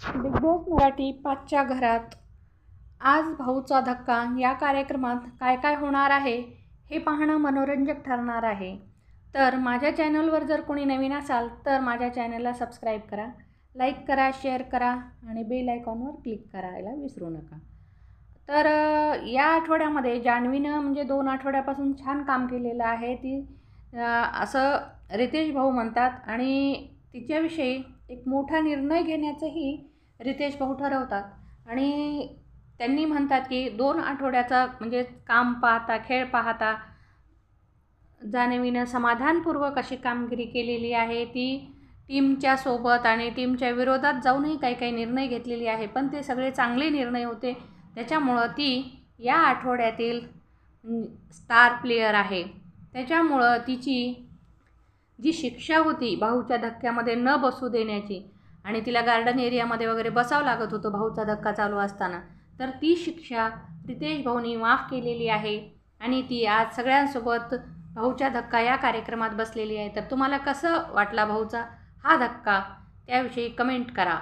Big boss Marathi पाचच्या घरात. आज भाऊचा धक्का या कार्यक्रमात काय काय होणार आहे हे पाहणं मनोरंजक ठरणार आहे. तर माझ्या चॅनलवर जर कोणी नवीन असाल तर माझ्या चॅनलला सबस्क्राईब करा लाईक करा शेअर करा आणि बेल आयकॉनवर क्लिक करायला विसरू नका. तर या आठवड्यामध्ये जान्हवीनं म्हणजे दोन आठवड्यापासून छान काम केलेलं आहे ती असं रितेश भाऊ म्हणतात आणि तिच्याविषयी एक मोठा निर्णय घेण्याचंही रितेश भाऊ ठरवतात. आणि त्यांनी म्हणतात की दोन आठवड्याचा म्हणजे काम पाहता खेळ पाहता जाणवीनं समाधानपूर्वक अशी कामगिरी केलेली आहे. ती टीमच्या सोबत आणि टीमच्या विरोधात जाऊनही काही काही निर्णय घेतलेली आहे. पण ते सगळे चांगले निर्णय होते. त्याच्यामुळं ती या आठवड्यातील स्टार प्लेयर आहे. त्याच्यामुळं तिची जी शिक्षा होती भाऊच्या धक्क्यामध्ये न बसू देण्याची आणि तिला गार्डन एरियामध्ये वगैरे बसावं लागत होतं भाऊचा धक्का चालू असताना तर ती शिक्षा रितेश भाऊनी माफ केलेली आहे आणि ती आज सगळ्यांसोबत भाऊच्या धक्का या कार्यक्रमात बसलेली आहे. तर तुम्हाला कसं वाटला भाऊचा हा धक्का? त्याविषयी कमेंट करा.